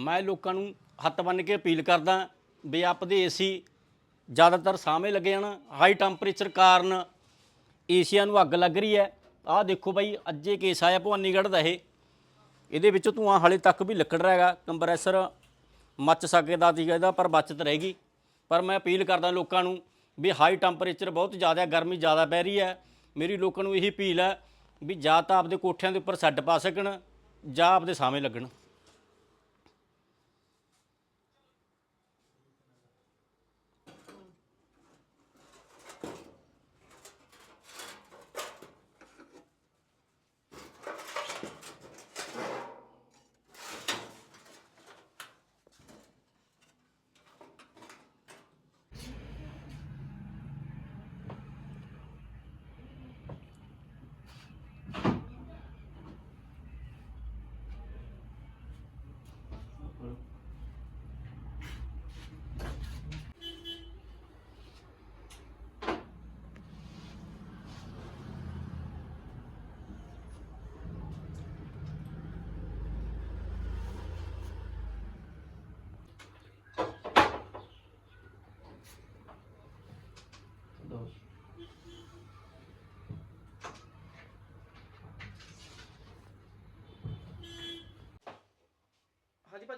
ਮੈਂ ਲੋਕਾਂ ਨੂੰ ਹੱਥ ਬੰਨ੍ਹ ਕੇ ਅਪੀਲ ਕਰਦਾ ਵੀ ਆਪਦੇ ਏਸੀ ਜ਼ਿਆਦਾਤਰ ਸਾਹਮਣੇ ਲੱਗੇ ਹਨ ਹਾਈ ਟੈਂਪਰੇਚਰ ਕਾਰਨ ਏਸੀਆਂ ਨੂੰ ਅੱਗ ਲੱਗ ਰਹੀ ਹੈ। ਆਹ ਦੇਖੋ ਬਾਈ, ਅੱਜੇ ਕੇਸ ਆਇਆ ਭਵਾਨੀਗੜ੍ਹ ਦਾ ਇਹ। ਇਹਦੇ ਵਿੱਚੋਂ ਧੂਆਂ ਹਾਲੇ ਤੱਕ ਵੀ ਲੱਕੜ ਰਿਹਾ ਹੈਗਾ। ਕੰਪਰੈਸਰ ਮੱਚ ਸਕਦਾ ਸੀਗਾ ਇਹਦਾ, ਪਰ ਬਚਤ ਰਹੇਗੀ ਪਰ ਮੈਂ ਅਪੀਲ ਕਰਦਾ ਲੋਕਾਂ ਨੂੰ ਵੀ ਹਾਈ ਟੈਂਪਰੇਚਰ ਬਹੁਤ ਜ਼ਿਆਦਾ, ਗਰਮੀ ਜ਼ਿਆਦਾ ਪੈ ਰਹੀ ਹੈ। ਮੇਰੀ ਲੋਕਾਂ ਨੂੰ ਇਹੀ ਅਪੀਲ ਹੈ ਵੀ ਜਾਂ ਤਾਂ ਆਪਦੇ ਕੋਠਿਆਂ ਦੇ ਉੱਪਰ ਸੈੱਟ ਪਾ ਸਕਣ ਜਾਂ ਆਪਦੇ ਸਾਹਮਣੇ ਲੱਗਣ।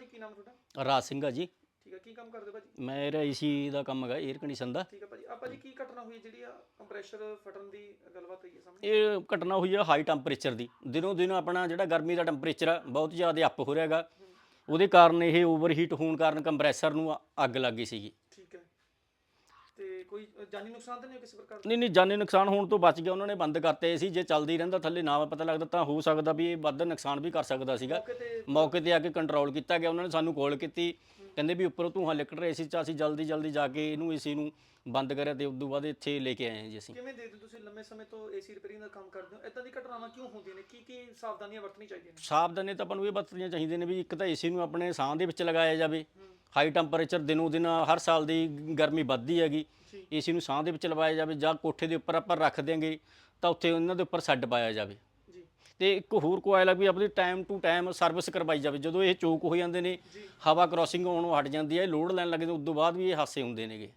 ਭਾਜੀ ਕੀ ਨਾਮ ਤੁਹਾਡਾ? ਰਾਜ ਸਿੰਘ ਆ ਜੀ। ਠੀਕ ਹੈ ਕੀ ਕੰਮ ਕਰਦੇ ਭਾਜੀ? ਮੇਰਾ ਏਸੀ ਦਾ ਕੰਮ ਹੈਗਾ 에ਅਰ ਕੰਡੀਸ਼ਨ ਦਾ। ਠੀਕ ਹੈ ਭਾਜੀ ਆਪਾਂ ਜੀ ਕੀ ਘਟਨਾ ਹੋਈ ਹੈ ਜਿਹੜੀ ਆ ਕੰਪਰੈਸ਼ਰ ਫਟਣ ਦੀ ਗੱਲਬਾਤ ਹੋਈ ਹੈ ਸਾਹਮਣੇ? ਇਹ ਘਟਨਾ ਹੋਈ ਹੈ ਹਾਈ ਟੈਂਪਰੇਚਰ ਦੀ। ਦਿਨੋਂ ਦਿਨ ਆਪਣਾ ਜਿਹੜਾ ਗਰਮੀ ਦਾ ਟੈਂਪਰੇਚਰ ਆ ਬਹੁਤ ਜ਼ਿਆਦਾ ਅਪ ਹੋ ਰਿਹਾ ਹੈਗਾ। ਉਹਦੇ ਕਾਰਨ ਇਹ ਓਵਰਹੀਟ ਹੋਣ ਕਾਰਨ ਕੰਪਰੈਸਰ ਨੂੰ ਅੱਗ ਲੱਗ ਗਈ ਸੀਗੀ। ਕੋਈ ਜਾਨੀ ਨੁਕਸਾਨ ਤਾਂ ਨਹੀਂ ਕਿਸੇ ਪ੍ਰਕਾਰ ਦਾ ਨਹੀਂ ਨਹੀਂ ਜਾਨੀ ਨੁਕਸਾਨ ਹੋਣ ਤੋਂ ਬਚ ਗਿਆ ਉਹਨਾਂ ਨੇ ਬੰਦ ਕਰਤੇ ਸੀ ਜੇ ਚੱਲਦੀ ਰਹਿੰਦਾ ਥੱਲੇ ਨਾ ਪਤਾ ਲੱਗਦਾ ਤਾਂ ਹੋ ਸਕਦਾ ਵੀ ਇਹ ਵੱਧ ਨੁਕਸਾਨ ਵੀ ਕਰ ਸਕਦਾ ਸੀਗਾ। ਮੌਕੇ ਤੇ ਮੌਕੇ ਤੇ ਆ ਕੇ ਕੰਟਰੋਲ ਕੀਤਾ ਗਿਆ ਉਹਨਾਂ ਨੇ ਸਾਨੂੰ ਕਾਲ ਕੀਤੀ। ਕਹਿੰਦੇ ਵੀ ਉੱਪਰੋਂ ਧੂੰਆਂ ਲਿਕੜ ਰਿਹਾ ਸੀ ਚ ਅਸੀਂ ਜਲਦੀ ਜਲਦੀ ਜਾ ਕੇ ਇਹਨੂੰ ਏਸੀ ਨੂੰ ਬੰਦ ਕਰਿਆ ਤੇ ਉਸ ਤੋਂ ਬਾਅਦ ਇੱਥੇ ਲੈ ਕੇ ਆਏ ਹਾਂ ਜੀ ਅਸੀਂ। ਕਿਵੇਂ ਦੇਖਦੇ ਹੋ ਤੁਸੀਂ ਲੰਮੇ ਸਮੇਂ ਤੋਂ ਏਸੀ ਰਿਪੇਅਰਿੰਗ ਦਾ ਕੰਮ ਕਰਦੇ ਹੋ? ਇਦਾਂ ਦੀ ਘਟਨਾਵਾਂ ਕਿਉਂ ਹੁੰਦੀਆਂ ਨੇ? ਕੀ ਕੀ ਸਾਵਧਾਨੀਆਂ ਵਰਤਣੀ ਚਾਹੀਦੀਆਂ ਨੇ? ਸਾਵਧਾਨੀ ਤਾਂ ਆਪਾਂ ਨੂੰ ਇਹ ਵਰਤਣੀਆਂ ਚਾਹੀਦੀਆਂ ਨੇ ਵੀ ਇੱਕ ਤਾਂ ਏਸੀ ਨੂੰ ਆਪਣੇ ਸਾਹ ਦੇ ਵਿੱਚ ਲਗਾਇਆ ਜਾਵੇ। ਹਾਈ ਟੈਂਪਰੇਚਰ ਦਿਨੋਂ ਦਿਨ ਹਰ ਸਾਲ ਦੀ ਗਰਮੀ ਵੱਧਦੀ ਹੈਗੀ। ਏਸੀ ਨੂੰ ਸਾਹ ਦੇ ਵਿੱਚ ਲਵਾਇਆ ਜਾਵੇ ਜਾਂ ਕੋਠੇ ਦੇ ਉੱਪਰ ਆਪਾਂ ਰੱਖ ਦਿਆਂਗੇ ਤਾਂ ਉੱਥੇ ਉਹਨਾਂ ਦੇ ਉੱਪਰ ਸੈੱਡ ਪਾਇਆ ਜਾਵੇ। ਤੇ ਇੱਕ ਹੋਰ ਕੋਇਲ ਆ ਵੀ ਆਪਣੀ ਟਾਈਮ ਟੂ ਟਾਈਮ ਸਰਵਿਸ ਕਰਵਾਈ ਜਾਵੇ। ਜਦੋਂ ਇਹ ਚੋਕ ਹੋ ਜਾਂਦੇ ਨੇ ਹਵਾ ਕ੍ਰਾਸਿੰਗ ਹੋਣੋਂ ਹਟ ਜਾਂਦੀ ਹੈ ਲੋਡ ਲੈਣ ਲੱਗਦੇ ਉਸ ਤੋਂ ਬਾਅਦ ਵੀ ਇਹ ਹਾਸੇ ਹੁੰਦੇ ਨੇਗੇ।